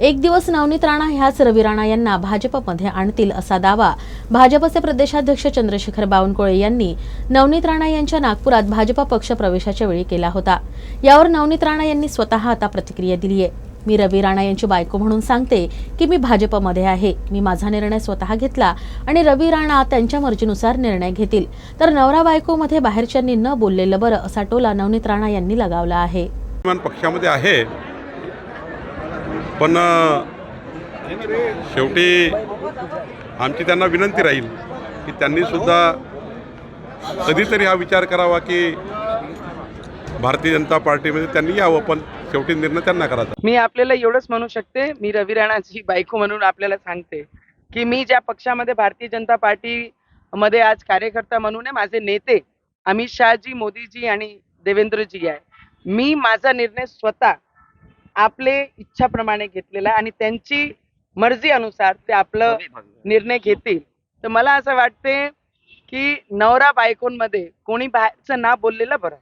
एक दिवस नवनीत राणा ह्याच रवी राणा यांना भाजपमध्ये आणतील असा दावा. भाजपचे प्रदेशाध्यक्ष चंद्रशेखर बावनकुळे यांनी नवनीत राणा यांच्या नागपुरात भाजपा पक्ष प्रवेशाच्या वेळी केला होता. यावर नवनीत राणा यांनी स्वतः आता प्रतिक्रिया दिली आहे. मी रवी राणा यांची बायको म्हणून सांगते की मी भाजपमध्ये आहे. मी माझा निर्णय स्वतः घेतला आणि रवी राणा त्यांच्या मर्जीनुसार निर्णय घेतील. तर नवरा बायकोमध्ये बाहेरच्यांनी न बोललेलं बरं असा टोला नवनीत राणा यांनी लगावला आहे. पक्षामध्ये आहे. पण शेवटी आमची त्यांना विनंती राहील की त्यांनी सुद्धा कधीतरी हा विचार करावा की भारतीय जनता पार्टीमध्ये त्यांनी यावं पण शेवटी निर्णय त्यांना करायचा. मी आपल्याला एवढंच म्हणू शकते मी रवी राणाची बायको म्हणून आपल्याला सांगते की मी ज्या पक्षामध्ये भारतीय जनता पार्टी मध्ये आज कार्यकर्ता म्हणून आहे माझे नेते अमित शहाजी मोदीजी आणि देवेंद्रजी आहे. मी माझा निर्णय स्वतः आपले इच्छाप्रमाणे घेतलेला आहे आणि त्यांची मर्जी अनुसार ते आपलं निर्णय घेतील. तर मला असं वाटते की नवरा बायकोंमध्ये कोणी बाहेरचं ना बोललेलं बरं.